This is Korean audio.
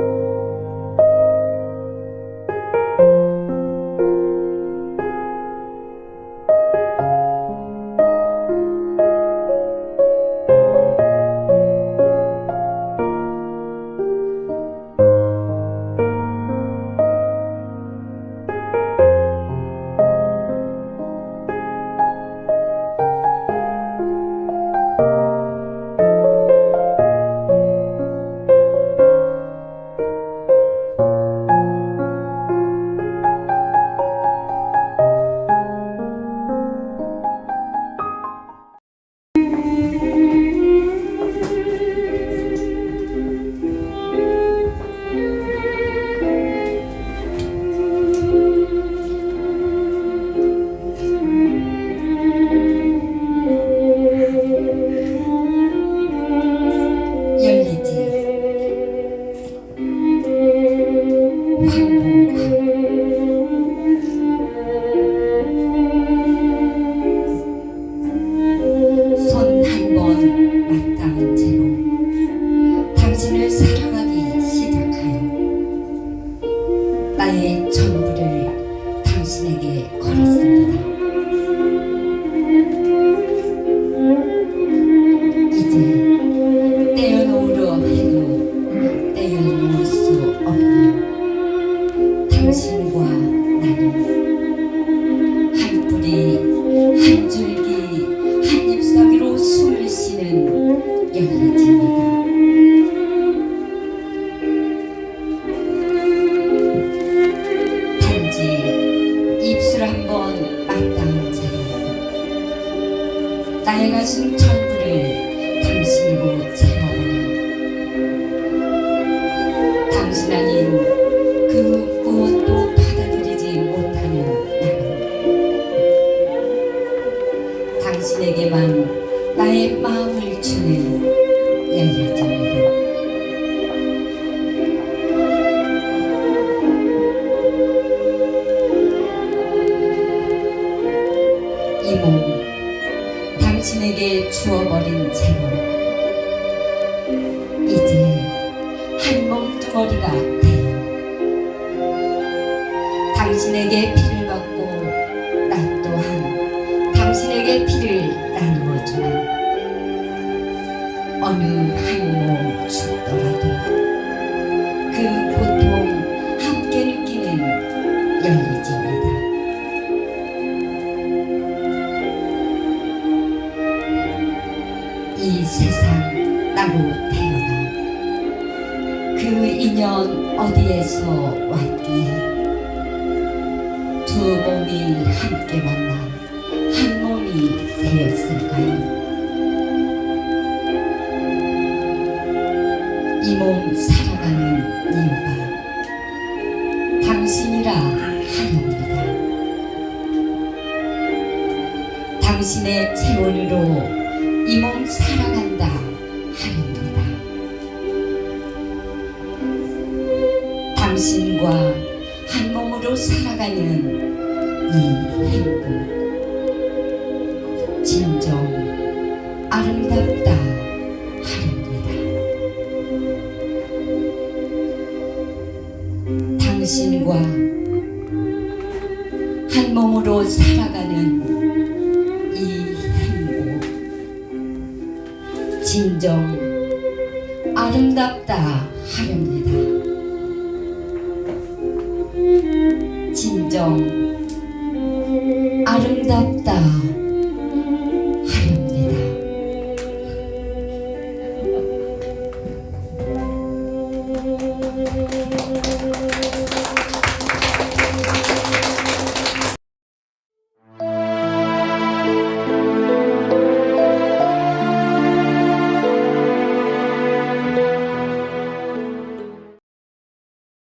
열리 지 단지 입술 한번 맞닿은 채로 나의 가슴 전부를 당신으로 채워보는 당신 아닌 그 무엇도 받아들이지 못하는 나는. 당신에게만 나의 마음 당신에게 주어버린 채로 이제 한 몸뚱어리가 되어 당신에게 피를 받고 나 또한 당신에게 피를 나누어주는 어느 한몸 죽더라도 그 고통 함께 느끼는 열리집 어디에서 왔기에 두 몸이 함께 만나 한 몸이 되었을까요? 이 몸 살아가는 이유가 당신이라 하렵니다. 당신의 체온으로 이 몸 살아간다. 당신과 한 몸으로 살아가는 이 행복 진정 아름답다 하렵니다. 당신과 한 몸으로 살아가는 이 행복 진정 아름답다 하렵니다. 진정. 아름답다